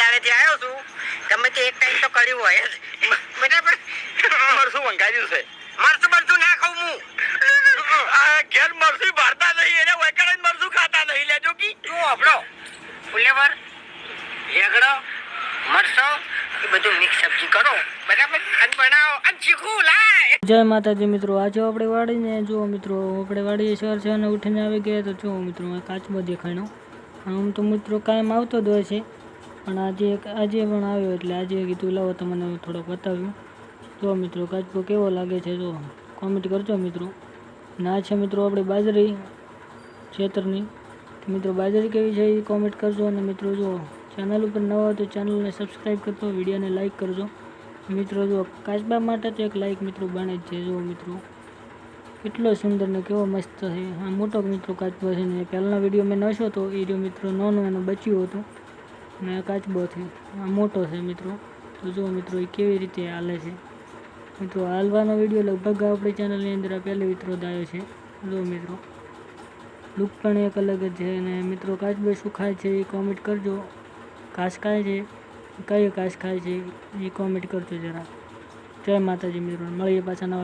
દાડેથી આવ્યો છું ગમે તે એક ટાઈમ તો કર્યું હોય. જ બરાબર મરસું મંગાવ્યું છે? મરસું મરસું ના ખાઉં હું. આ ઘેર મરસું ભરતા નહીં એને વૈકણ જ મરસું ખાતા નહીં. લેજો કી. તું આપણો ફુલેવર લેગડો મરસો એ બધું મિક્સ સબ્જી કરો. બરાબર? અને બનાવો. અને ચીકુ લાય. જય માતાજી મિત્રો આજે આપણે વાડીને જો મિત્રો આપણે વાડીએ સવાર અને ઉઠીને આવી ગયા તો જુઓ મિત્રો આ કાચબો દેખાણો આમ તો મિત્રો કાયમ આવતો જ હોય છે. પણ આજે એક આજે પણ આવ્યો એટલે આજે કીધું, લાવો તમને થોડોક બતાવ્યું. જો મિત્રો, કાચબો કેવો લાગે છે, જો કોમેન્ટ કરજો મિત્રો. ના છે મિત્રો, આપણે બાજરી ખેતરની. મિત્રો, બાજરી કેવી છે એ કોમેન્ટ કરજો અને મિત્રો, જો ચેનલ ઉપર નવા હોય તો ચેનલને સબસ્ક્રાઈબ કરજો, વિડીયોને લાઇક કરજો. મિત્રો, જો કાચબા માટે તો એક લાઇક મિત્રો બને જ છે, જો મિત્રો. કેટલો સુંદર ને કેવો મસ્ત છે. આ મોટો મિત્રો કાચબો છે ને પહેલાંના વીડિયો મેં નશો તો એ રહ્યો મિત્રો, નાનું એનું બચ્યું હતું. ને આ કાચબો છે. આ મોટો છે મિત્રો. તો જો મિત્રો, એ કેવી રીતે હાલે છે. મિત્રો હાલવાનો વીડિયો લગભગ આપણી ચેનલની અંદર પહેલો મિત્રો દાયો છે. જો મિત્રો. લુક પણ એક અલગ જ છે અને મિત્રો કાચબો શું ખાય છે, એ કોમેન્ટ કરજો. ઘાસ ખાય છે. કયો ઘાસ ખાય છે, એ કોમેન્ટ કરજો જરા. જય માતાજી મિત્રો. મળીએ પાછા નવા